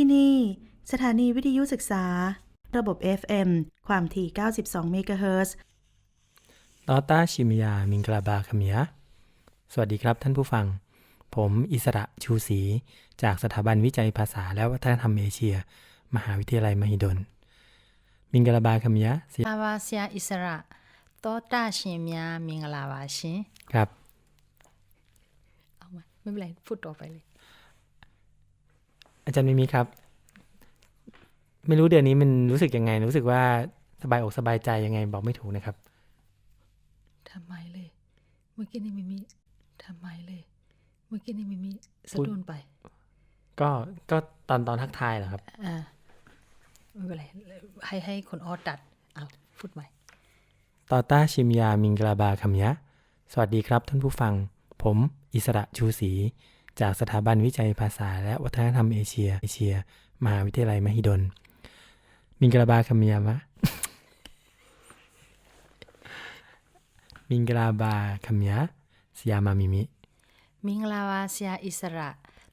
ที่นี่ สถานีวิทยุศึกษา ระบบ FM ความถี่ 92 เมกะเฮิรตซ์ตอต้าชิมยา มิงกลาบาคมียสวัสดีครับท่านผู้ฟัง ผมอิสระชูศรีจากสถาบันวิจัยภาษาและวัฒนธรรมเอเชีย มหาวิทยาลัยมหิดล มิงกลาบาคมียอาวาเซียอิสระโตตาชิมยา มิงกลาบาชิครับ เอามาไม่เป็นไรพูดต่อไปเลย อาจารย์มิมีครับ ไม่รู้เดือนนี้มันรู้สึกยังไง รู้สึกว่าสบายอกสบายใจยังไงบอกไม่ถูกนะครับทำไมเลย เมื่อกี้นี่ไม่มีทำไมเลย เมื่อกี้นี่ไม่มีสะดุ้นไป ก็ก็ตอนตอนทักทายเหรอครับ อ่าไม่เป็นไรให้ให้คนออตัดเอาพูดใหม่ตอต้าชิมยามิงกลาบาคามิยะ สวัสดีครับท่านผู้ฟัง ผมอิสระชูศรี จากสถาบันวิจัยภาษาและวัฒนธรรมเอเชียเอเชีย มหาวิทยาลัยมหิดล มิงกลาบาคามิยามะ มิงกลาบาคามิยะสยามามิมิ มิงลาวาเสียอิสระ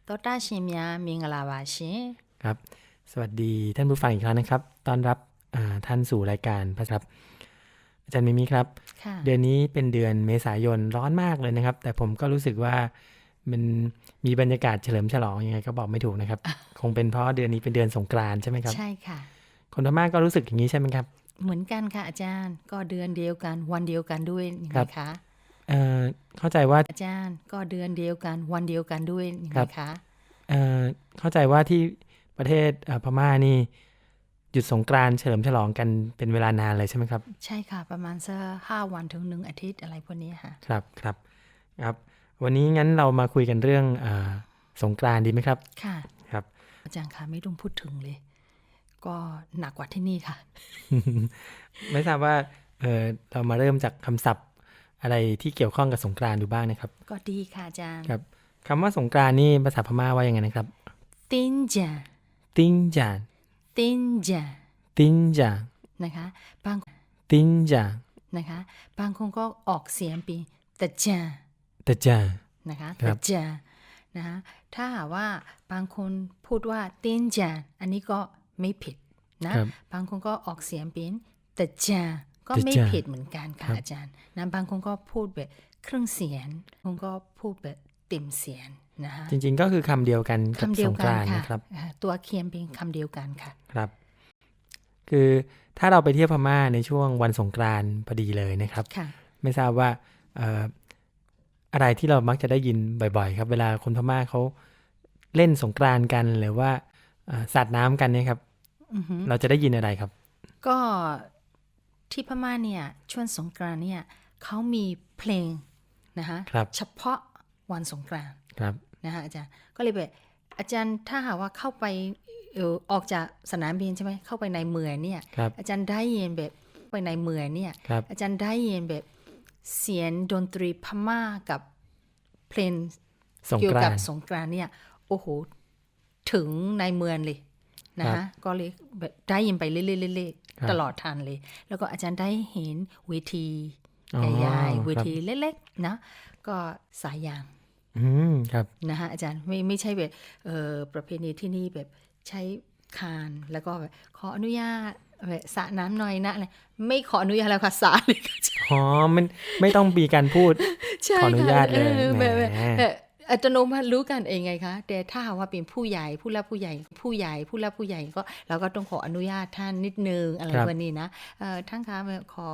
ตัวตาชิมยามิงลาวาชิครับ สวัสดีท่านผู้ฟังอีกครั้งนะครับ ต้อนรับท่านสู่รายการพระครับ อาจารย์มิมิครับ เดือนนี้เป็นเดือนเมษายนร้อนมากเลยนะครับ แต่ผมก็รู้สึกว่า มันมีบรรยากาศเฉลิมฉลองยังไงก็บอกไม่ถูกนะครับ คงเป็นเพราะเดือนนี้เป็นเดือนสงกรานต์ใช่ไหมครับ ใช่ค่ะ คนพม่าก็รู้สึกอย่างนี้ใช่ไหมครับ เหมือนกันค่ะอาจารย์ ก็เดือนเดียวกันวันเดียวกันด้วยยังครัไงบคะเอ่อเข้าใจว่าอาจารย์ก็เดือนเดียวกันวันเดียวกันด้วยยังครัไงบคะเอ่อเข้าใจว่าที่ประเทศเอ่อพม่านี่หยุดสงกรานต์เฉลิมฉลองกันเป็นเวลานานเลยใช่ไหมครับ ใช่ค่ะ ประมาณสักห้าวันถึงหนึ่งอาทิตย์อะไรพวกนี้ค่ะ ครับครับครับ วันนี้งั้นเรามาคุยกันเรื่องเออสงกรานต์ดีไหมครับ ค่ะ ครับ อาจารย์คะไม่ต้องพูดถึงเลย ก็หนักกว่าที่นี่ค่ะ ไม่ทราบว่าเออเรามาเริ่มจากคำศัพท์อะไรที่เกี่ยวข้องกับสงกรานต์ดูบ้างนะครับ ก็ดีค่ะอาจารย์ ครับคำว่าสงกรานต์นี่ภาษาพม่าว่ายังไงนะครับ ตินจาติ้งจานตินจาติ้งจานนะคะบางติ้งจานตะจา นนะคะครัตะบจานะคะถ้าหากว่าบางคนพูดว่าตินจาอันนี้ก็ไม่ผิดนะครับบางคนก็ออกเสียงเป็นตะจาก็ไม่ตะจาผิดเหมือนกันค่ะครับอาจารย์นะบางคนก็พูดแบบเครื่องเสียงบางคนก็พูดแบบติ่มเสียงนะคะจริงๆก็คือคำเดียวกันกับคำเดีสยวงกักนรานต์ค่ะนะครับอ่าตัวเคียนเป็นคำเดียวกันค่ะครับ คือถ้าเราไปเที่ยวพม่าในช่วงวันสงกรานต์พอดีเลยนะครับค่ะไม่ทราบว่าเอ่ออะไรที่เรามักจะได้ยินบ่อยๆ ครับ เวลาคนพม่าเขาเล่นสงกรานต์กันหรือว่าเอ่อสาดน้ำกันเนี่ยครับอือหือเราจะได้ยินอะไรครับ ก็ที่พม่าเนี่ยช่วงสงกรานต์เนี่ยเขามีเพลงนะคะครับเฉพาะวันสงกรานต์ครับนะคะอาจารย์ก็เลยแบบอาจารย์ถ้าหากว่าเข้าไปเออออกจากสนามบินใช่ไหมเข้าไปในเมืองเนี่ยครับอาจารย์ได้ยินแบบไปในเมืองเนี่ยครับอาจารย์ได้ยินแบบ เสียงดนตรีพม่ากับเพลงสงเกี่ยกวรากับนต์สงกรานต์เนี่ย โอ้โห ถึงในเมืองเลยนะครัคะบก็เลยแบบได้ยินไปเรื่อยๆครับๆตลอดทางเลย แล้วก็อาจารย์ได้เห็นเวทีอ๋อใหญ่ครับๆเวทีเล็กๆ นะ ก็สายยางอืมครับนะคะอาจารย์ไม่ไม่ใช่แบบเออประเพณีที่นี่แบบใช้คานแล้วก็แบบขออนุญาตแบบ สระน้ำหน่อยนะอะไรไม่ขออนุญาตแล้วค่ะสระเลยค่ะอ๋อมันไม่ต้องมีการพูดใช่ขออนุญาตเลยค่ะออแบบแหมแบบเอ่ออัตโนมัติรู้กันเองไงคะ แต่ถ้าหากว่าเป็นผู้ใหญ่ผู้รับผู้ใหญ่ผู้ใหญ่ผู้รับผู้ใหญ่ก็เราก็ต้องขออนุญาตท่านนิดนึงอะไรครับแบบนี้นะเอ่อท่านคะแบบขอ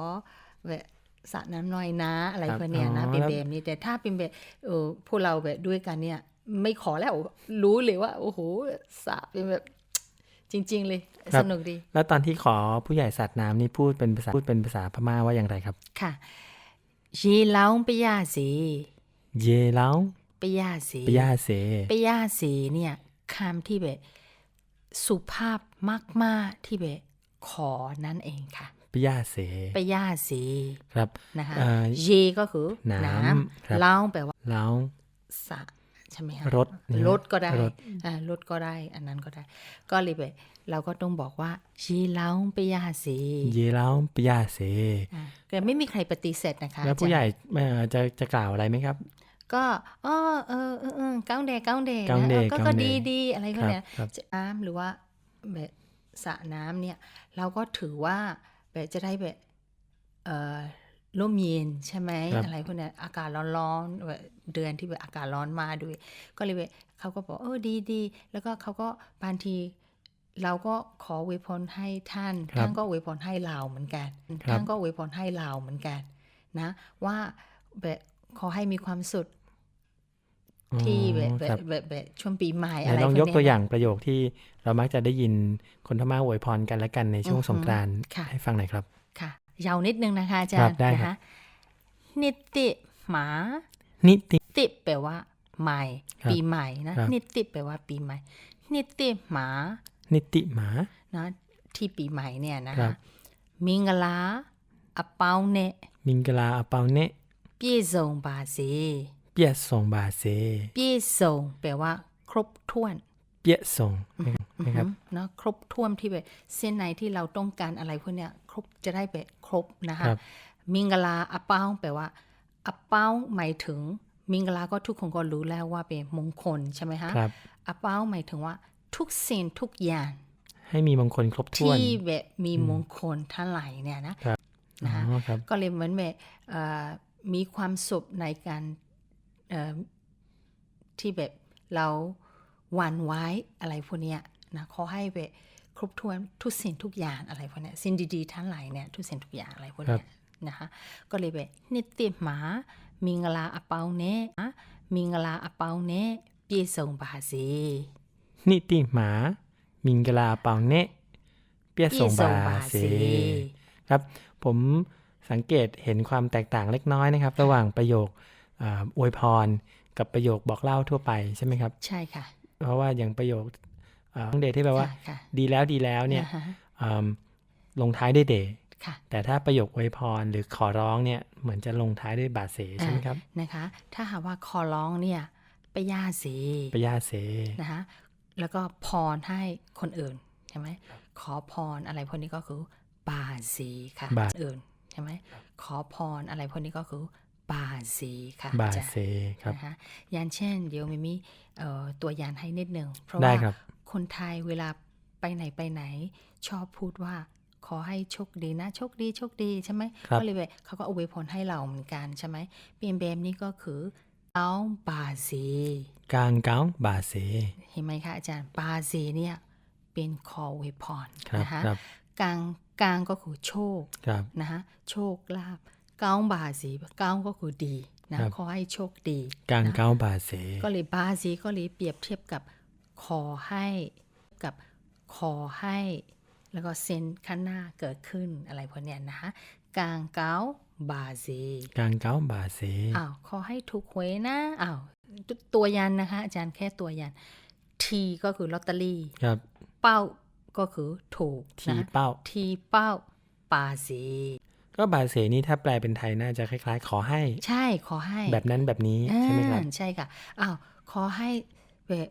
แบบสระน้ำหน่อยนะอะไรครับแบบเนี้ยนะอ๋อเป็นแล้วแบบนี้แต่ถ้าเป็นแบบเออพวกเราแบบด้วยกันเนี่ย ไม่ขอแล้วรู้เลยว่า โอ้โหสระเป็นแบบ จริง ๆ เลยสนุกดี แล้วตอนที่ขอผู้ใหญ่สาดน้ำนี่พูดเป็นภาษาพูดเป็นภาษาพม่าว่าอย่างไรครับ ค่ะเยล้องไปย่าสีเยเล้าไปย่าสีปยาเสปย่าสีเนี่ยคำที่แบบสุภาพมากๆที่แบบขอนั่นเองค่ะปยาเสไปย่าสีครับนะคะเอ่อเยก็คือน้ำน้ครับำเล้าแปลว่าแล้วสระ ใช่ไหมคะรถเนี่ยรถก็ได้รถอ่ารถก็ได้ อันนั้นก็ได้ ก็เลยแบบเราก็ต้องบอกว่าชีเล้าไปย่าสีเยเล้าปยาเสอ่าแต่ไม่มีใครปฏิเสธนะคะแล้วผู้ใหญ่เอ่อจะจะกล่าวอะไรไหมครับก็อ๋อเออเออเออก้าวเดก้าวเดก้าวเดนะเออก็ก้าวก็เดดีดีอะไรคก็รับเนี่ยครับจะน้ำหรือว่าแบบสระน้ำเนี่ย เราก็ถือว่าแบบจะได้แบบเอ่อ ร่มเย็นใช่ไหมครับอะไรพวกเนี้ยอากาศร้อนๆแบบเดือนที่แบบอากาศร้อนมาด้วย ก็เลยแบบเขาก็บอกเออดีดีแล้วก็เขาก็บางทีเราก็ขออวยพรให้ท่านครับท่านก็อวยพรให้เราเหมือนกันครับท่านก็อวยพรให้เราเหมือนกันนะ ว่าแบบขอให้มีความสุขที่แบบแบครับบแบบแบบช่วงปีใหม่ไหนอะไรลองพวยกเนี้ตัวอย่างประโยคที่เรามักจะได้ยินคนพม่าอวยพรกันและกันในช่วงอือฮึสงกรานต์ค่ะให้ฟังหน่อยครับค่ะ ยาวนิดนึงนะคะอาจารย์นะคะนิติหมา นิติติแปลว่า ใหม่ ปีใหม่นะนิติแปลว่าปีใหม่ นิติหมา นิติหมานะที่ปีใหม่เนี่ยนะคะมิงกลาอเปาเนมิงกลาอเปาเนเปียส่งบาเซเปียส่งบาเซเปียส่งแปลว่า ครบถ้วน เปียส่งนะครับอือหือเนาะครบถ้วนที่แบบเส้นไหนที่เราต้องการอะไรพวกเนี้ยครบจะได้แบบครบนะคะครับมิงกลาอเป้าแปลว่าอเป้าหมายถึงมิงกลาก็ทุกคนก็รู้แล้วว่าเป็นมงคลใช่ไหมคะครับอเป้าหมายถึงว่าทุกสิ่งทุกอย่างให้มีมงคลครบถ้วนที่แบบมีมงคลทั้งหลายเนี่ยนะครับนะคะอ๋อครับก็เลยเหมือนแบบเอ่อมีความสุขในการเอ่อที่แบบเรา หวานไว้อะไรพวกเนี้ยนะขอให้ไปครบถ้วนทุกสิ่งทุกอย่างอะไรพวกเนี้ยสินดีๆทั้งหลายเนี่ยทุกสิ่งทุกอย่างอะไรพวกเนี้ยนะคะก็เลยไปนิติหมามิงลาอเปาเนะมิงลาอเปาเนะเปียส่งบาสีนิติหมามิงลาอเปาเนะเปียส่งบาสีครับผมสังเกตเห็นความแตกต่างเล็กน้อยนะครับ ระหว่างประโยคอวยพรกับประโยคบอกเล่าทั่วไปใช่ไหมครับ ใช่ค่ะ เพราะว่าอย่างประโยคอ่าของเดทที่แปลว่าค่ะค่ะดีแล้วดีแล้วเนี่ยอ่าฮะอืมลงท้ายด้วยเดค่ะแต่ถ้าประโยคอวยพรหรือขอร้องเนี่ยเหมือนจะลงท้ายด้วยบาเสใช่ไหมครับนะคะ ถ้าหากว่าขอร้องเนี่ยไปย่าสีปยาเสนะคะแล้วก็พรให้คนอื่นใช่ไหมขอพรอะไรพวกนี้ก็คือบาสีค่ะบาคนอื่นใช่ไหมขอพรอะไรพวกนี้ก็คือ บาสีค่ะบาจะเสครับนะคะอย่างเช่น เดี๋ยวมิมีเอ่อตัวอย่างให้นิดหนึ่งเพราะได้ว่าครับคนไทยเวลาไปไหนไปไหน ชอบพูดว่าขอให้โชคดีนะโชคดีโชคดีใช่ไหมครับก็เลยแบบเขาก็อวยพรให้เราเหมือนกันใช่ไหมเปลี่ยนแบบนี้ก็คือเอาบาสีกางเก้าบาเสเห็นไหมคะอาจารย์บาสีเนี่ยเป็นคออวยพรครับนะคะครับกลางกลางก็คือโชคครับนะคะโชคลาภเก้าบาสีเก้าก็คือดีนะครับขอให้โชคดีกางนะเก้าบาเสก็เลยบาสีก็เลยเปรียบเทียบกับขอให้กับขอให้ แล้วก็เซนข้างหน้าเกิดขึ้นอะไรพวกเนี้ยนะคะกลางเก้าบาสีกางเก้าบาเสอ้าวขอให้ถูกหวยนะอ้าวตตัวยันนะคะ อาจารย์แค่ตัวยัน ทีก็คือลอตเตอรี่ครับ เป้าก็คือถูกทีนะเป้าทีเป้าปาสี ก็บาเสนี่ถ้าแปลเป็นไทยน่าจะคล้าย ๆ ขอให้ ใช่ขอให้ แบบนั้นแบบนี้ใช่ไหมครับอ่าใช่ค่ะอ้าวขอให้แบบ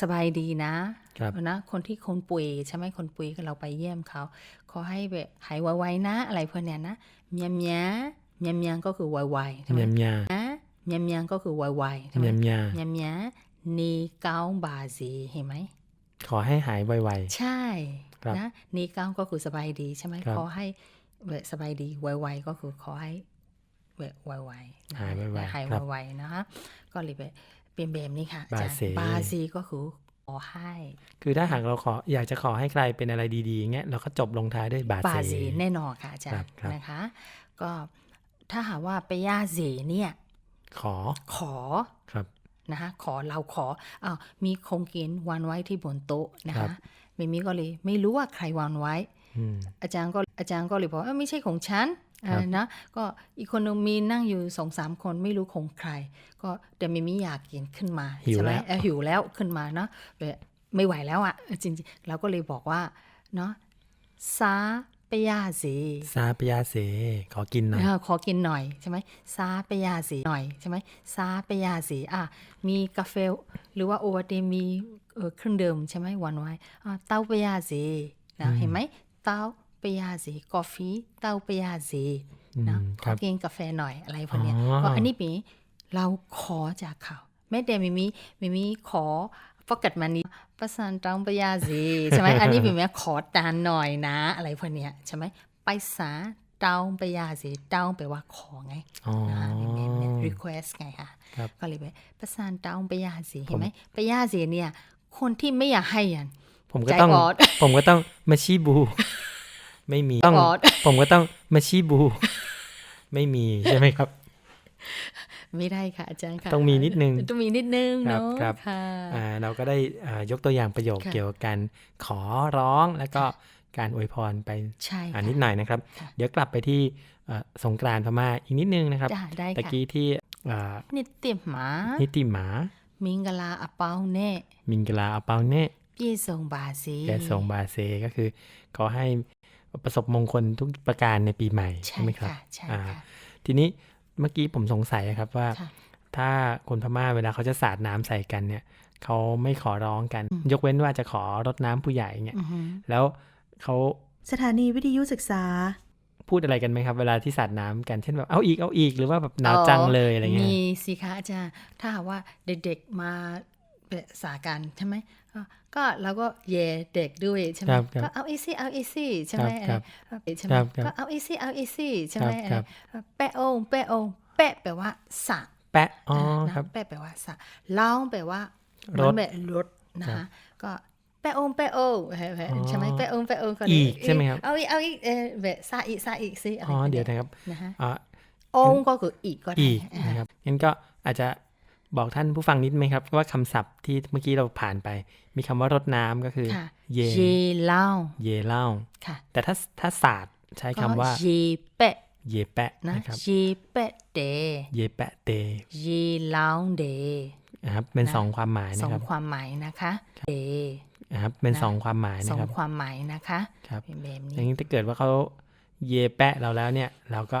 สบายดีนะครับนะคนที่คนป่วยใช่ไหมคนป่วยก็เราไปเยี่ยมเขาขอให้แบบหายไวๆนะ อะไรพวกเนี้ยนะเมียเมียเมียเมียก็คือไวๆใช่ไหมเมียมยานะเมียเมียก็คือไวๆใช่ไหมเมียมยาเมียเมียนีเก้าบาสีเห็นไหมขอให้หายไวใช่ครับ นะนีเก้าก็คือสบายดีใช่ไหมครับขอให้แบบสบายดีไวๆก็คือขอให้แบบไวๆนะหายไวๆหายครับไวๆนะคะก็เลยแบบเป็นแบบนี้ค่ะบาอาจารย์เซบาซีก็คือขอให้ๆคือถ้าหากเราขออยากจะขอให้ใครเป็นอะไรดีๆเงี้ยเราก็จบลงท้ายด้วยบาบาเสซีแน่นอนค่ะอาจารครับย์ครับนะคะ ก็ถ้าหากว่าไปย่าสีเนี่ย ขอขอครับนะคะขอเราขออ้าวมีคงกินวางไว้ที่บนโต๊ะนะครัคะบเมมี่ก็เลย ไม่รู้ว่าใครวางไว้อืมอาจารย์ก็อาจารย์ก็เลยบอกว่าเอ้ยไม่ใช่ของฉันครับเออนะก็อีกคนนึงมีนั่งอยู่สองสามคนไม่รู้ของใคร ก็แต่มิมิอยากกินขึ้นมาหิวใช่ไหมแล้วเออหิวแล้วขึ้นมาเนาะแบบไม่ไหวแล้วอะ่ะจริงๆเราก็เลยบอกว่าเนาะซาเปยาสีซาปยาเสขอกินหน่อยเออขอกินหน่อยใช่ไหมซาเปยาสีหน่อยใช่ไหมซาเปยาสีอะมีกาแฟหรือว่าโอวัลตินมีเออเครื่องดื่มใช่ไหมหวานไว้อะเต้าเปยาสีนะเห็นไหมเต้าไปยาสีกาแฟเต้าไปยาสีอืมนะขครัอบกินกาแฟหน่อยอะไรพวกเนี้ยอ๋อก็อันนี้เป็นเราขอจากเขาแม้แต่ไม่มีไม่มีขอ ฟกัดมันนี้ประสานตังไปยาสีใช่ไหมอันนี้เป็นแม่ขอตานหน่อยนะ อะไรพวกเนี้ยใช่ไหมไปสาเต้าไปยาสีเต้าไปลว่าขอไงอ๋อนะเป็นแบบเนี่ย request ไงค่ะครับก็เลยไปประสานเต้าไปยาสีเห็นไหมไปยาสีเนี่ย คนที่ไม่อยากให้อะผมก็ต้องใจบอดผมก็ต้องมาชีบู ไม่มีต้องบอดผมก็ต้องมาชีบู ไม่มีใช่ไหมครับ ไม่ได้ค่ะอาจารย์ค่ะต้องมีนิดนึงต้องมีนิดนึงครับเนาะครับค่ะอ่าเราก็ได้อ่ายกตัวอย่างประโยคค่ะเกี่ยวกับการขอร้องแล้วก็การอวยพรไปใช่อ่าค่ะนิดหน่อยนะครับค่ะเดี๋ยวกลับไปที่เอ่อสงกรานต์พม่าอีกนิดนึงนะครับจ้ะได้ตะค่ะกี้ที่อ่านิติหมานิติหมา มิงกลาอเปาเน่มิงกลาอาเปาเน่พี่ทรงบาซีแกส่งบาเซก็คือขอให้ประสบมงคลทุกประการในปีใหม่ใช่ใช่ไหมครับค่ะใช่อ่าค่ะทีนี้ เมื่อกี้ผมสงสัยครับว่าค่ะถ้าคนพม่าเวลาเขาจะสาดน้ำใส่กันเนี่ยเขาไม่ขอร้องกัน ยกเว้นว่าจะขอรดน้ำผู้ใหญ่เนี่ยอือหือแล้วเขาสถานีวิทยุศึกษา พูดอะไรกันไหมครับ เวลาที่สาดน้ำกันเช่นแบบเอาอีกเอาอีกหรือว่าแบบหนาวจังเลยอะไรเงี้ยมีสิคะอาจารย์ถ้าหากว่าเด็กๆมาปรึกษากันใช่ไหม ก็ก็เราก็แย่เด็กด้วยใช่ไหมครับครับก็เอาอีซี่เอาอีซี่ใช่ไหมครับอะไรใช่ไหมครับครับก็เอาอีซี่เอาอีซี่ใช่ไหมครับอะไรแปะองแปะองแปะแปลว่าสระแปะอ๋อนะครับแปะแปลว่าสระร้องแปลว่ารถมันแบบรถนะคะก็แปะองแปะองใช่ไหมแปะองแปะองก็เลยอีกใช่ไหมครับเอาอีกเอาอีกเออแบบสระอีกสระอีกสิอะไรอ๋อแบบเดี๋ยวนี้นะครับนะคะอ่าองก็คืออีกก็ได้อีกอ่านะครับงั้นก็อาจจะ บอกท่านผู้ฟังนิดไหมครับ ว่าคำศัพท์ที่เมื่อกี้เราผ่านไป มีคำว่ารดน้ำก็คือค่ะเยเยเล่า เยเล่าค่ะ แต่ถ้าถ้าศาสตร์ใช้คำว่าก็เยเปะเยแปะนะนะครับเยเปะเดเยแปะเตเยเล่าเดนะครับเป็นนะสองความหมายสนะองครับความหมายนะคะเดนะครับเป็นนะสองความหมายสนะองครับความหมายนะคะครับเป็นแบบอย่างนี้นี้ถ้าเกิดว่าเขาเยแปะเราแล้วเนี่ย เราก็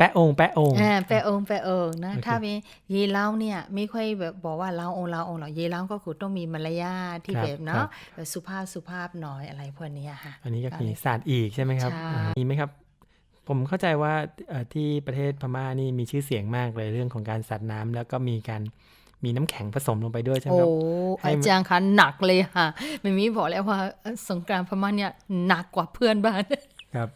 แปะองค์แปะองค์อ่าแปะองแปะองนะโอเคถ้าเป็นเยเล่าเนี่ยไม่ค่อยแบบบอกว่าเล่าองเล่าองหรอกเยเล่าก็คือต้องมีมารยาทที่ครับแบบครัเนาะบแบบสุภาพสุภาพหน่อยอะไรพวกเนี้ยค่ะ อันนี้ก็ก็มีเลยศาสตร์อีกใช่ไหมครับใช่อ่ามีไหมครับผมเข้าใจว่าเอ่อที่ประเทศพม่านี่มีชื่อเสียงมากเลยเรื่องของการสาดน้ำแล้วก็มีการมีน้ำแข็งผสมลงไปด้วยใช่ไหมโอ้ครับให้อามันจารย์คะหนักเลยค่ะไม่มีบอกแล้วว่าสงกรานต์พม่าเนี่ยหนักกว่าเพื่อนบ้านครับ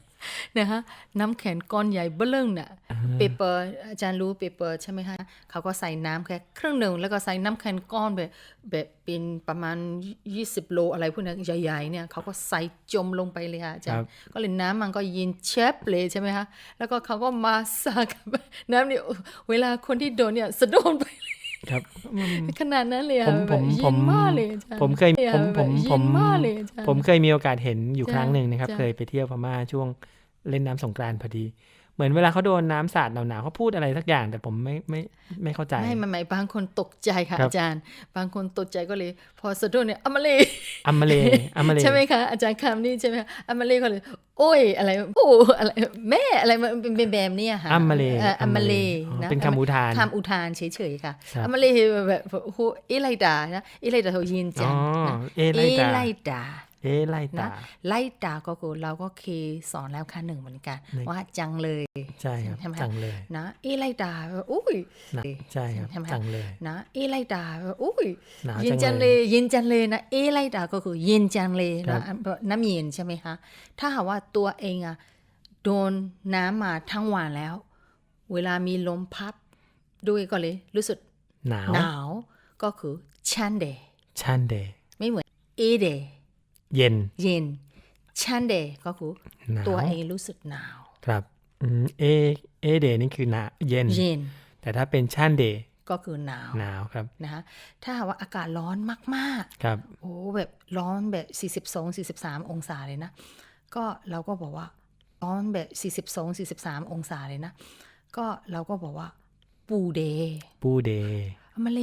นะคะน้ำแข็งก้อนใหญ่เบ้อเริ่งน่ะเปเปอร์อาจารย์รู้เปเปอร์ใช่ไหมคะเขาก็ใส่น้ำแค่ครึ่งหนึ่งแล้วก็ใส่น้ำแข็งก้อนแบบแบบเป็นประมาณ 20 โลอะไรพวกนั้นใหญ่ๆเนี่ยเขาก็ใส่จมลงไปเลยค่ะอาจารครัย์บก็เลยน้ำมันก็เย็นเชฟเลยใช่ไหมคะแล้วก็เขาก็มาสากับน้ำเนี่ยเวลาคนที่โดนเนี่ยสะโดนไปเลย ครับอืมขนาดนั้นเลยผอะมแบผบมเย็ผมนมากเลยอาจารย์ผมเคยผมผมแบบผมเย็นมากเลยอาจารย์ผมเคยมีโอกาสเห็นอยู่จ้ะครั้งหนึ่งนะครับจ้ะเคยไปเที่ยวพม่าช่วงเล่นน้ำสงกรานต์พอดี เหมือนเวลาเขาโดนน้ำสาดหนาวๆเขาพูดอะไรสักอย่าง แต่ผมไม่ไม่ไม่เข้าใจไม่ไม่ไม่บางคนตกใจค่ะครับอาจารย์ บางคนตกใจก็เลย พอสะดุ้งเนี่ยอมเลอัมมาเลอัมมาเลใช่ไหมคะอาจารย์คำนี่ใช่ไหมคะอมเลก็เลย โอ้ยอะไรโอ้อะไรแม่อะไรมันเป็นเป็นแบบเนี้ยค่ะอัมมาเลอออัมมาเลอ๋อนะเป็นคำอุทานคำอุทานเฉยๆค่ะครับอมเลแบบโอ้โหเอไลดานะเอไลดาเขายินจัอ๋งอนะเอไลตาไลดา เอไลตานะไล่ตาก็คือเราก็เคยสอนแล้วค่ะหนึ่งเหมือนกันในว่าจังเลยใช่ครับใช่ไหมคะจังเลยนะเอไลดาอุ้ยนะใช่ครับใช่ไหมคะจังเลยนะเอไลดาอุ้ยหนาวเย็นจัจังงเลเลยยเย็นจังเลยนะเอไลดาก็คือเย็นจังเลยครันะบน้ำเย็นใช่ไหมคะถ้าหากว่าตัวเองอะโดนน้ำมาทั้งวันแล้ว เวลามีลมพัดด้วยก็เลยรู้สึกหนาวหนาวก็คือชันเดย์ชันเดย์ไม่เหมือนเอเดย์ เย็น เย็นชันเดย์ก็คือหนาวตัวเองรู้สึกหนาว ครับอืมเอเอเดย์นี่คือหนาเย็นเย็น แต่ถ้าเป็นชันเดย์ก็คือหนาวหนาวครับนะคะถ้าหากว่าอากาศร้อนมากครับๆโอ้แบบร้อนแบบ 42 43 องศาเลยนะ ก็เราก็บอกว่าร้อนแบบ 42 43 องศาเลยนะ ก็เราก็บอกว่า ปูเดย์ปูเดย์อมาเล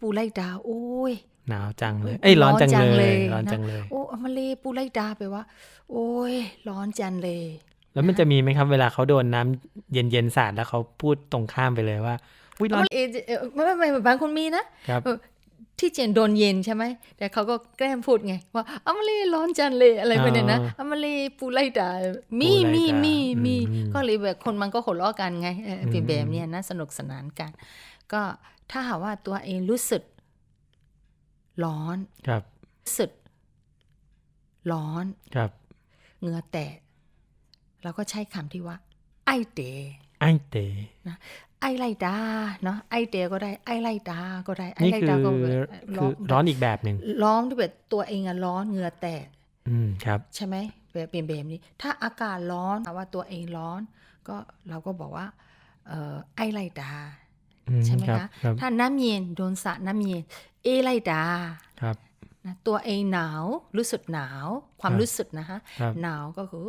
ปูไลดาโอ้ย หนาวจังเลยเอ้ยร้อนจังเลย ร้อนนะจังเลย โอ้อมาเลปูไลดาไปลว่า โอ้ย ร้อนจังเลย แล้วมันจะมีไหมครับเวลาเขาโดนน้ำเย็นๆสาดแล้วเขาพูดตรงข้ามไปเลยว่าอุ้ยร้อนเอเออไม่ไม่ไม่บางคนมีนะครับเออที่เจนโดนเย็นใช่ไหม แต่เขาก็แกล้งพูดไง ว่าอมลีร้อนจันเลยอะไรแบบเนี้ยนะอมลีปูไลดามีปูไล่มีด่ามีมีอืมก็เลยแบบคนมันก็หัวเราะกันไงเออเป็นอืมแบบเนี้ยนะสนุกสนานกัน ก็ถ้าหากว่าตัวเองรู้สึก ร้อนครับรู้สึกร้อนครับเหงื่อแตกเราก็ใช้คำที่ว่า ไอเดไอเตไอไลดาเนาะไอเดก็ได้ไอไลดาก็ได้ไอนี่ไลคือดาก็แบบคือร้อนอีกแบบหนึ่งร้อนที่แบบตัวเองอะร้อนเหงื่อแตก อืมครับ ใช่ไหมแบบเป็นแบบนี้ ถ้าอากาศร้อนว่าตัวเองร้อน ก็เราก็บอกว่าเอ่อไอไลดาอืมใช่ไหมรับคะครับถ้าน้ำเย็นโดนสระน้ำเย็น เอไลดาครับนะตัวเองหนาวรู้สึกหนาว ความครับรู้สึกนะคะครับหนาวก็คือ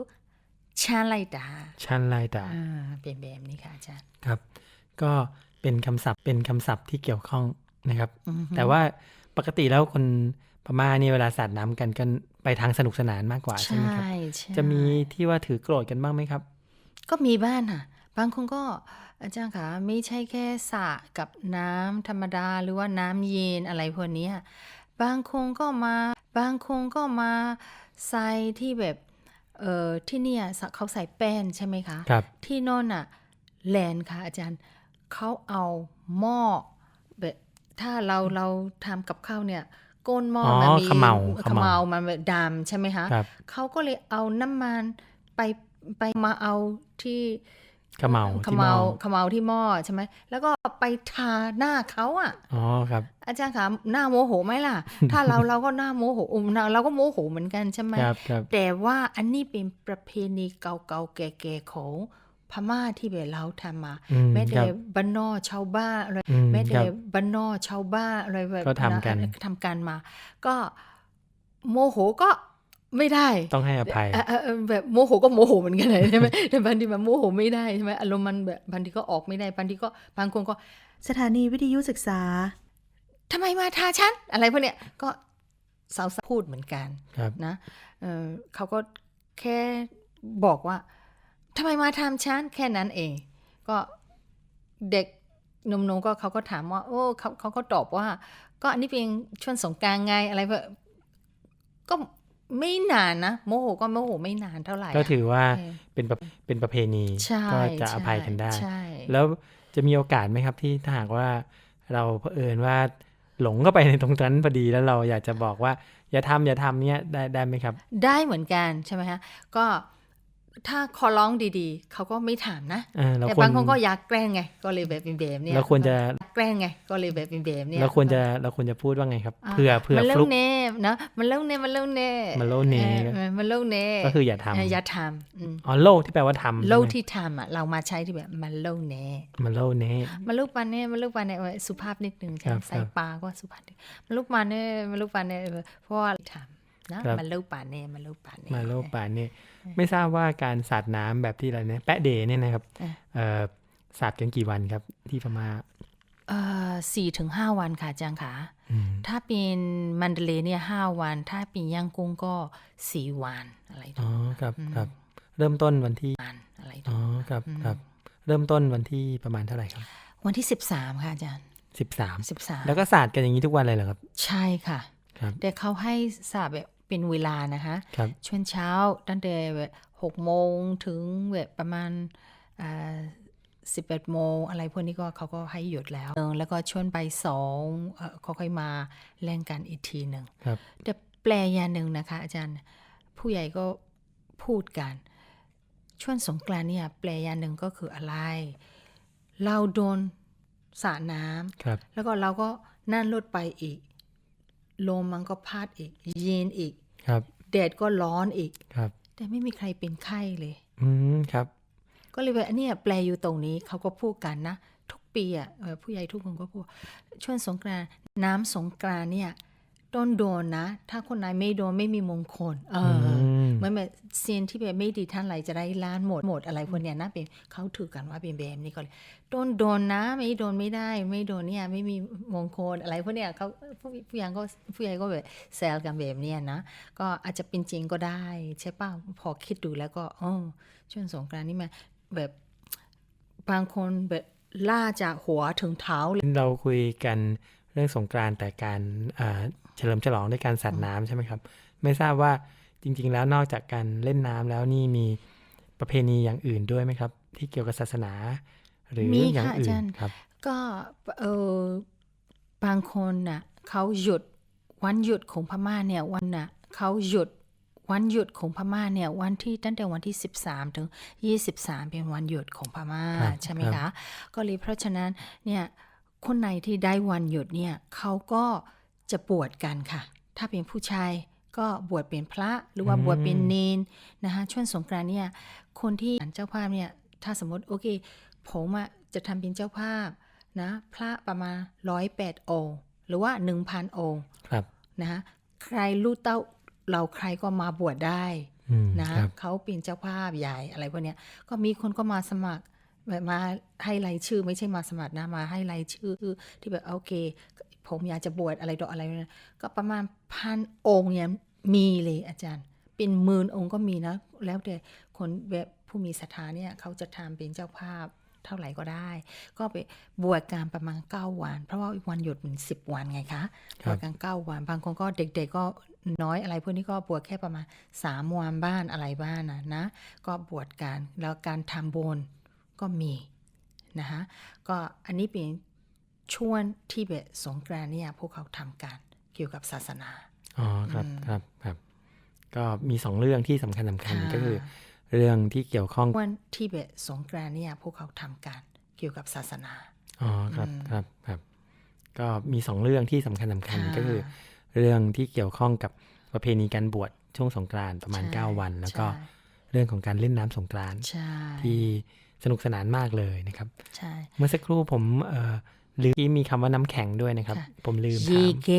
ชาไลดาชันไลตาอ่าเป็นแบบนี้ค่ะอาจารย์ครับ ก็เป็นคำศัพท์เป็นคำศัพท์ที่เกี่ยวข้องนะครับอือฮึแต่ว่าปกติแล้วคนพม่าเนี่ยเวลาสาดน้ำกันกันไปทางสนุกสนานมากกว่าใช่ไหมครับใช่จะมีที่ว่าถือโกรธกันบ้างไหมครับ ก็มีบ้านค่ะบางคนก็ อาจารย์คะไม่ใช่แค่สระกับน้ำธรรมดาหรือว่าน้ำเย็นอะไรพวกเนี้ยบางคนก็มาบางคนก็มาใส่ที่แบบเอ่อที่เนี่ยเขาใส่แป้นใช่ไหมคะครับที่โนนอะแลนด์ค่ะ อาจารย์เขาเอาหม้อแบบถ้าเราเราทำกับข้าวเนี่ยก้นหม้ออ๋อมันมีเขม่าเขม่ามันแบบดำใช่ไหมคะครับเขาก็เลยเอาน้ำมันไปไปมาเอาที่ ขมเหลาขที่มหม้เมาอขมเมาที่หม้อใช่ไหมแล้วก็ไปทาหน้าเขาอะอ๋อครับ อาจารย์คะหน้าโมโหไหมล่ะ ถ้าเราเราก็หน้าโมโหอืมเราก็โมโหเหมือนกันใช่ไหมครับครับแต่ว่าอันนี้เป็นประเพณีเก่าๆแก่ๆของพม่าที่แบบเราทำมาอืมแม้คแต่รับบ้านนอกชาวบ้านอะไรอืมแม้คแต่รับบ้านนอกชาวบ้านอะไรแบบก็ทำกันะทำกันมา ก็โมโหก็ ไม่ได้ต้องให้อภัยเออเออเออแบบโมโหก็โมโหเหมือนกันเลยใช่ไหมแต่บางทีมันโมโหไม่ได้ใช่ไหมอารมณ์มันแบบบางทีก็ออกไม่ได้บางทีก็บางคนก็สถานีวิทยุศึกษาทำไมมาทาฉันอะไรพวกเนี้ยก็สาวๆพูดเหมือนกันครับนะเออเขาก็แค่บอกว่าทำไมมาทำฉันแค่นั้นเอง ก็เด็กหนุ่มๆก็เขาก็ถามว่า โอ้เขาเขาก็ตอบว่า ก็อันนี้เป็นช่วงสงกรารไงอะไรแบบก็ ไม่นานนะโมโหก็โมโหไม่นานเท่าไหร่ ก็อะถือว่าเออเป็นประเป็นประเพณีใช่ก็จะอภัยกันได้ใช่แล้วจะมีโอกาสไหมครับที่ถ้าหากว่าเราเผอิญว่าหลงเข้าไปในตรงนั้นพอดีแล้วเราอยากจะบอกว่า อย่าทำอย่าทำเนี่ยได้ได้ไหมครับ ได้เหมือนกันใช่ไหมฮะก็ ถ้าขอร้องดีๆ เขาก็ไม่ถามนะเออเราแต่ควรบางคนก็อยากแกล้งไง ก็เลยแบบเป็นแบบเนี่ยเราควรจะแกล้งไง ก็เลยแบบเป็นแบบเนี่ยเราควรจะเราควรจะพูดว่าไงครับอ่าเผื่อเผื่อมันฟเล่ลุนกเน่นะมันเล่นเน่มันเล่นเน่มันเล่นเน่ออมันเล่นเน่ก็คืออย่าทำเอย่าทำอืมอ๋อโลกที่แปลว่าทำโลกใช่ไหมที่ทำอะเรามาใช้ที่แบบมันเล่นเน่มันโลกเน่มันลูกปานเน่มันลูกปานเน่เอาไว้สุภาพนิดนึงใช่ไหครัมบใส่ปลาก็สุภาพนิดมันลูกปานเน่มันลูกปานเน่เพราะว่าทำนะครับมันลูกปานเน่มันลูกปานเน่มาโลกป่านเนี่ย ไม่ทราบว่าการสาดน้ำแบบที่อะไรเนี่ยแปะเดย์เนี่ยนะครับอะเอ่อสาดกันกี่วันครับ ที่พม่าเอ่อสี่ถึงห้าวันค่ะอาจารย์ค่ะอืมถ้าเป็นมันเดเลย์เนี่ยห้าวัน ถ้าเป็นย่างกุ้งก็สี่วันอะไรอ๋ทุอกครับครับ เริ่มต้นวันที่วันอะไรอ๋ทุอกครับครับ เริ่มต้นวันที่ประมาณเท่าไหร่ครับ วันที่สิบสามค่ะอาจารย์สิบสามสิบสามแล้วก็สาดกันอย่างนี้ทุกวันเลยเหรอครับ ใช่ค่ะ ครับแต่เขาให้สาบแบบ เป็นเวลานะคะครับช่วงเช้าตั้งแต่แบบหกโมงถึงแบบประมาณสิบเอ็ดโมงอะไรพวกนี้ก็เขาก็ให้หยุดแล้วเออแล้วก็ช่วงไปสองเอ่อเขาค่อยมาเล่นกันอีกทีหนึ่งครับแต่แปลอย่างหนึ่งนะคะ อาจารย์ผู้ใหญ่ก็พูดกัน ช่วงสงกรานต์เนี่ยแปลอย่างหนึ่งก็คืออะไร เราโดนสระน้ำครับแล้วก็เราก็นั่งรถไปอีกลมมันก็พัดอีก เย็นอีก ครับ แดดก็ร้อนอีกครับ แต่ไม่มีใครเป็นไข้เลย อืมครับ ก็เลยว่าอันเนี้ยแปลอยู่ตรงนี้เขาก็พูดกันนะ ทุกปีอะเอ่อผู้ใหญ่ทุกคนก็พูดช่วงสงกรานต์น้ำสงกรานต์เนี่ยต้นโดนนะ ถ้าคนไหนไม่โดนไม่มีมงคล เอออม เมื่อแบบเซียนที่แบบไม่ดีท่านไหลจะได้ล้านหมดหมดอะไรพวกเนี้ยนะเป็นเขาถือกันว่าเป็นแบบนี้ก็เลยต้นโดนนะ ไม่โดนไม่ได้ ไม่โดนเนี่ยไม่มีมงคลอะไรพวกเนี้ยเขาผู้ผู้ใหญ่ก็ผู้ใหญ่ก็แบบแซวกันแบบเนี้ยนะก็อาจจะเป็นจริงก็ได้ใช่ป่ะพอคิดดูแล้วก็อ๋อช่วงสงกรานนี่มันแบบบางคนแบบล่าจากหัวถึงเท้าเลยเราคุยกันเรื่องสงกรานแต่การเฉลิมฉลองด้วยการสัตว์น้ำใช่ไหมครับ ไม่ทราบว่า จริง ๆ แล้วนอกจากการเล่นน้ำแล้วนี่มีประเพณีอย่างอื่นด้วยไหมครับ ที่เกี่ยวกับศาสนา หรือมีอย่างค่ะอื่อานจารย์ครับ ก็เออบางคนน่ะเขาหยุดวันหยุดของพม่าเนี่ยวันน่ะเขาหยุดวันหยุดของพม่าเนี่ยวันที่ตั้งแต่วันที่ 13 ถึง 23 เป็นวันหยุดของพม่าครับใช่ไหมครัคะบก็เลยเพราะฉะนั้นเนี่ยคนไหนที่ได้วันหยุดเนี่ยเขาก็จะบวชกันค่ะ ถ้าเป็นผู้ชาย ก็บวชเป็นพระหรือว่าบวชเป็นเนนนะคะช่วงสงกรานต์เนี่ยคนที่เจ้าภาพเนี่ยถ้าสมมติโอเค ผมอะจะทำเป็นเจ้าภาพนะพระประมาณร้อยแปดองค์หรือว่าหนึ่งพันองค์ครับนะคะใครรู้เต้าเราใครก็มาบวชได้อืมนะครับเขาเป็นเจ้าภาพใหญ่อะไรพวกเนี้ยก็มีคนก็มาสมัครแบบมาให้รายชื่อไม่ใช่มาสมัครนะมาให้รายชื่อที่แบบโอเค ผมอยากจะบวชอะไรต่ออะไรเนี่ยก็ประมาณพันองค์เนี่ยมีเลยอาจารย์ เป็นหมื่นองค์ก็มีนะ แล้วแต่คนแบบผู้มีศรัทธาเนี่ยเขาจะทำเป็นเจ้าภาพเท่าไหร่ก็ได้ ก็ไปบวชการประมาณ 9 วัน เพราะว่าวันหยุดมันสิบวันไงคะครับบวชกัน9วัน บางคนก็เด็กๆก็น้อยอะไรพวกนี้ก็บวชแค่ประมาณ3วันบ้านอะไรบ้านนะนะ ก็บวชกันแล้วการทำบุญก็มีนะคะก็อันนี้เป็น ช่วงที่แบบสงกรานต์เนี่ยพวกเขาทำกันเกี่ยวกับศาสนา อ๋อครับครับครับ ก็มีสองเรื่องที่สำคัญสำคัญค่ะก็คือ เรื่องที่เกี่ยวข้องวันที่แบบสงกรานต์เนี่ยพวกเขาทำกันเกี่ยวกับศาสนา อ๋อครับครับครับ ก็มีสองเรื่องที่สำคัญสำคัญค่ะก็คือ เรื่องที่เกี่ยวข้องกับประเพณีการบวชช่วงสงกรานต์ประมาณใช่9วัน แล้วก็ใช่เรื่องของการเล่นน้ำสงกรานต์ใช่ที่สนุกสนานมากเลยนะครับใช่เมื่อสักครู่ผม เอ่อลืมที่มีคำว่าน้ำแข็งด้วยนะครับค่ะผมลืมเยถามเก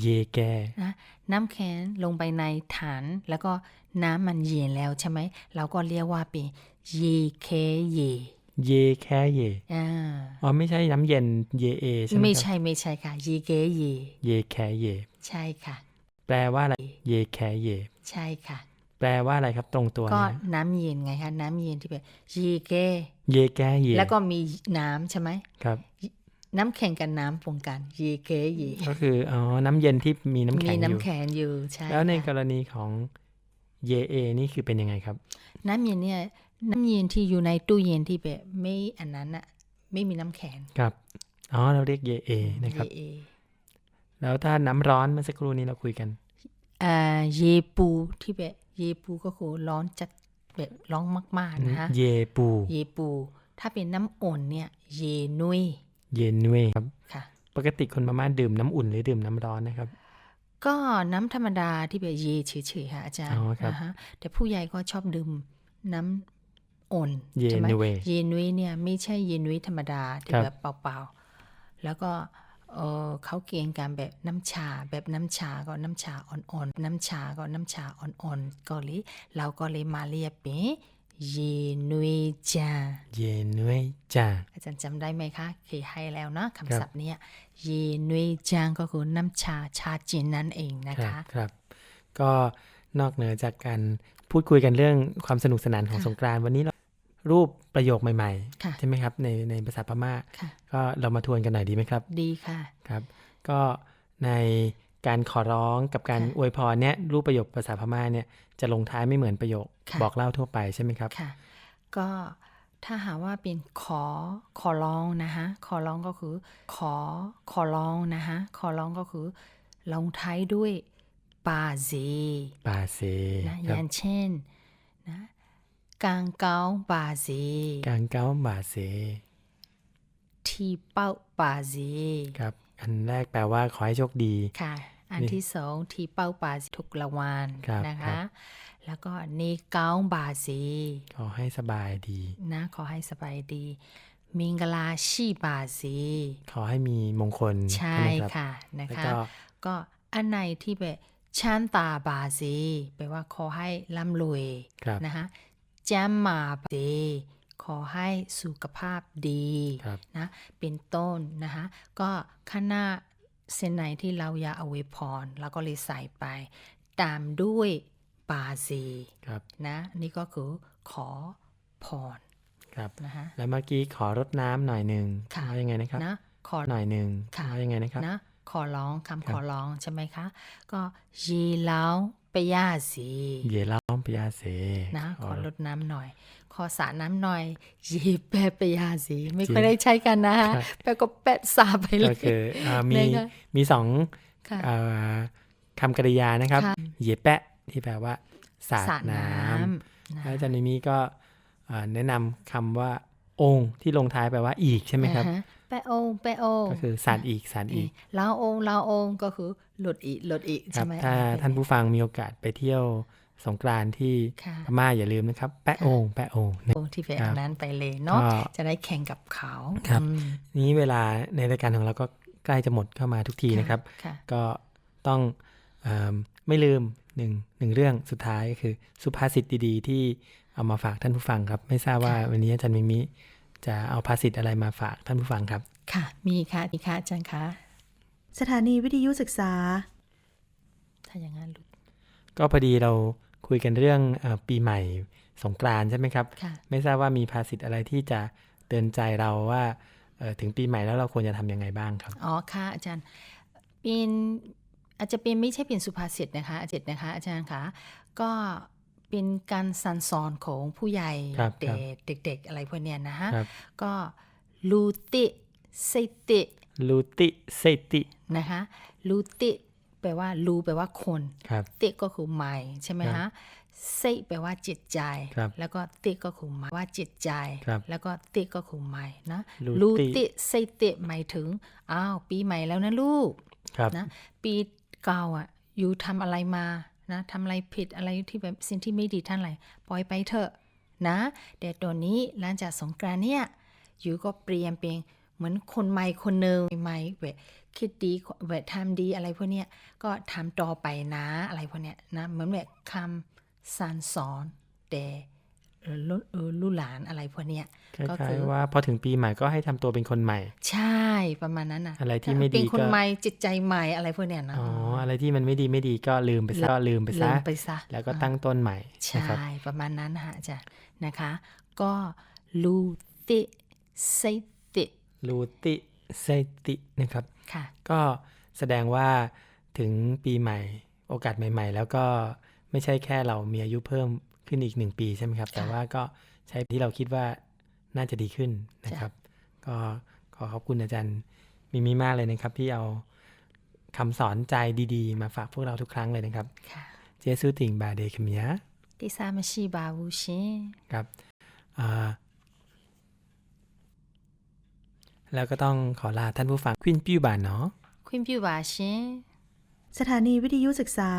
เยแกนะน้ำแข็งลงไปในถังแล้วก็น้ำมันเย็นแล้วใช่ไหม เราก็เรียกว่าเป็นเยเคเยเยแค่เยอ่าอ๋อไม่ใช่น้ำเย็นเยเอใช่ไหมไม่ครับใช่ไม่ใช่ค่ะเยเกเยเยแค่เย ใช่ค่ะ แปลว่าอะไรเยแค่เย ใช่ค่ะ แปลว่าอะไรครับตรงตัวก็เนี่ยน้ำเย็นไงคะน้ำเย็นที่แบบเยเกเยแก้เยแล้วก็มีน้ำใช่ไหมครับ น้ำแข็งกับน้ำปนกันเยเกเยก็คืออ๋อน้ำเย็นที่มีน้ำมีแข็งอยู่น้ำแข็งอยู่ใช่แล้วในกค่ะรณีของเยเอนี่คือเป็นยังไงครับ น้ำเย็นเนี่ยน้ำเย็นที่อยู่ในตู้เย็นที่แบบไม่อันนั้นอะไม่มีน้ำแข็งครับอ๋อเราเรียกเยเอนะครับเยเอแล้วถ้าน้ำร้อนเมื่อสักครู่นี้เราคุยกันอ่าเยปูที่แบบเยปูก็คือร้อนจัดแบบร้อนมากๆนะคะเยปู เยปู ถ้าเป็นน้ำอ่อนเนี่ย เยนุย เยนเวครับค่ะ ปกติคนพม่าดื่มน้ำอุ่นหรือดื่มน้ำร้อนนะครับ ก็น้ำธรรมดาที่แบบเยเฉยๆค่ะอาจารย์อ๋อครับ นะฮะแต่ผู้ใหญ่ก็ชอบดื่มน้ำอ่อนเยใช่ไหมนุยเยนุยเนี่ยไม่ใช่เยนุยธรรมดาที่ครับ แบบเปล่าๆ แล้วก็เออเขาเกียงกันแบบน้ำชาแบบน้ำชาก็น้ำชาอ่อนๆ น้ำชาก็น้ำชาอ่อนๆก็เลยเราก็เลยมาเรียกเป็น เยนุยจาเยนเวจาอาจารย์จำได้ไหมคะเคยให้แล้วนะครัคำบศัพท์เนี้ยเยนุยจางก็คือน้ำชาชาจีนนั่นเองนะครัคะบครับ ก็นอกเหนือจากการพูดคุยกันเรื่องความสนุกสนานของค่ะสงกรานต์วันนี้เรารูปประโยคใหม่ค่ะๆใช่ไหมครับ ในในภาษาพม่าค่ะก็เรามาทวนกันหน่อยดีไหมครับ ดีค่ะครับ ก็ใน การขอร้องกับการค่ะอวยพรเนี่ยรูปประโยคภาษาพม่าเนี่ยจะลงท้ายไม่เหมือนประโยคค่ะบอกเล่าทั่วไปใช่ไหมครับค่ะก็ถ้าหากว่าเป็นขอขอร้องนะคะขอร้องก็คือ ขอขอร้องนะคะขอร้องก็คือลงท้ายด้วยปาเซปาเซนะอครับย่างเช่นนะกางเกาปาเซกางเก้าบาเซทีเป้าปาเซครับอันแรกแปลว่าขอให้โชคดีค่ะ อันนี่ที่สองทีเป้าปาเซทุกละวันครับนะครัคะบแล้วก็เนเกาบาเซขอให้สบายดี นะขอให้สบายดี มิงกลาชีบาเซขอให้มีมงคลใช่ไหมครับค่ะนะแล้วคะก็ก็อันไหนที่แบบชันตาบาเซแปลว่าขอให้ร่ำรวยครับนะคะแจมมาบาเซขอให้สุขภาพดีครับนะเป็นต้นนะคะก็ข้างหน้า เส้นไหนที่เราอยากเอาไว้พรเราก็เลยใส่ไป ตามด้วยบาเซครับนะนี่ก็คือขอพรครับนะคะแล้วเมื่อกี้ขอรดน้ำหน่อยหนึ่งค่ะว่ายังไงนะครับนะขอหน่อยหนึ่งค่ะว่ายังไงนะครับนะขอร้องคำครับขอร้องใช่ไหมคะ ก็ยีเหล้าไปย่าสีเย่ล้อมปยาเสนะขขออลดน้ำหน่อย ขอสาน้ำหน่อยยีแปะไปย่าสีไม่จริงค่อยได้ใช้กันนะคะครับแปะก็แปะสาไปเลก็ยคืออ่ามีนะคะมีสองค่ะอ่าคำกริยานะครับค่ะเย่แปะที่แปลว่าสาดสาดน้น้ำำนะแล้วอาจารย์นิมิก็อ่าแนะนำคำว่าองค์ที่ลงท้ายแปลว่าอีกใช่ไหมครับอ่าฮะ แปะโองแปะโองก็คือสาดอีกสาดอีกลาวองลาวองก็คือหลุดอีกหลุดอีกครัใช่บไหมถ้าอ่ท่านผู้ฟังมีโอกาสไปเที่ยวสงกรานต์ที่ค่ะพม่าอย่าลืมนะครับ แปะองค์แปะองค์นะโอ้ที่ไปครัอับนนั้นไปเลยเนาะก็จะได้แข่งกับเขาครับอืมนี้เวลาในรายการของเราก็ใกล้จะหมดเข้ามาทุกทีนะครับค่ะก็ต้องเอมไม่ลืมหนึ่งหนึ่งเรื่องสุดท้ายก็คือสุภาษิตดีๆ ที่เอามาฝากท่านผู้ฟังครับ ไม่ทราบว่าวันนี้อาจารย์มิมิ จะเอาภาษิตอะไรมาฝากท่านผู้ฟังครับ ค่ะ มีค่ะมีค่ะอาจารย์คะสถานีวิทยุศึกษา ถ้าอย่างนั้นลูกก็พอดีเราคุยกันเรื่องเออปีใหม่สงกรานต์ใช่ไหมครับค่ะไม่ทราบว่ามีภาษิตอะไรที่จะเตือนใจเราว่าเอ่อถึงปีใหม่แล้วเราควรจะทำยังไงบ้างครับ อ๋อค่ะ อาจารย์เป็นอาจจะเป็นไม่ใช่เป็นสุภาษิตนะคะอาจารย์นะคะ อาจารย์คะก็ เป็นการสั่นสอนของผู้ใหญ่ครับคเด็รับกเด็กๆอะไรพวกเนี้ยนะฮะครับก็ลูติเซติลูติเซตินะคะลูติแปลว่าลูแปลว่าคนครับติก็คือใหม่ใช่ไหมครัฮะบเซแปลว่าจิตใจครับแล้วก็ติก็คือหมายว่าจิตใจครับแล้วก็ติก็คือใหม่นะลูลูติติเซติหมายถึงอ้าวปีใหม่แล้วนะลูกครับนะปีเก่าอะอยู่ทำอะไรมา นะทำอะไรผิดอะไรที่แบบสิ่งที่ไม่ดีท่านอะไรปล่อยไปเถอะนะแต่ตัวนี้หลังจากสงกรานเนี่ยอยู่ก็เปลี่ยนเป็นเหมือนคนใหม่คนหนึ่งใหม่แบบคิดดีแบบทำดีอะไรพวกเนี้ยก็ทำต่อไปนะอะไรพวกเนี้ยนะเหมือนแบบคำสานสอนแต่เออ ลูกเออลูกหลานอะไรพวกเนี้ยคล้ก็ายคือๆว่าพอถึงปีใหม่ก็ให้ทำตัวเป็นคนใหม่ ใช่ประมาณนั้นนะอะไรที่ไม่ดีเป็นคนก็ใหม่จิตใจใหม่อะไรพวกเนี้ยนะอ๋ออะไรที่มันไม่ดีไม่ดีก็ลืมไปซะก็ลืมไปลืซะมไปซะแล้วก็ตั้งต้นใหม่ใช่นะครับประมาณนั้นฮะอาจารย์นะคะ ก็ลูติเซติลูติเซตินะครับค่ะ ก็แสดงว่าถึงปีใหม่โอกาสใหม่ ๆ แล้วก็ไม่ใช่แค่เรามีอายุเพิ่ม ขึ้นอีกหนึ่งปีใช่ไหมครับ แต่ว่าก็ใช้ที่เราคิดว่าน่าจะดีขึ้นนะครับ ก็ขอขอบคุณอาจารย์มิมิมากเลยนะครับ ที่เอาคำสอนใจดีๆ มาฝากพวกเราทุกครั้งเลยนะครับค่ะเจสุติงบาเดคเมียติซามาชิบาวูชินครับอ่าแล้วก็ต้องขอลาท่านผู้ฟังควินปิ้วบานเนาะควินพิวบาชินสถานีวิทยุศึกษา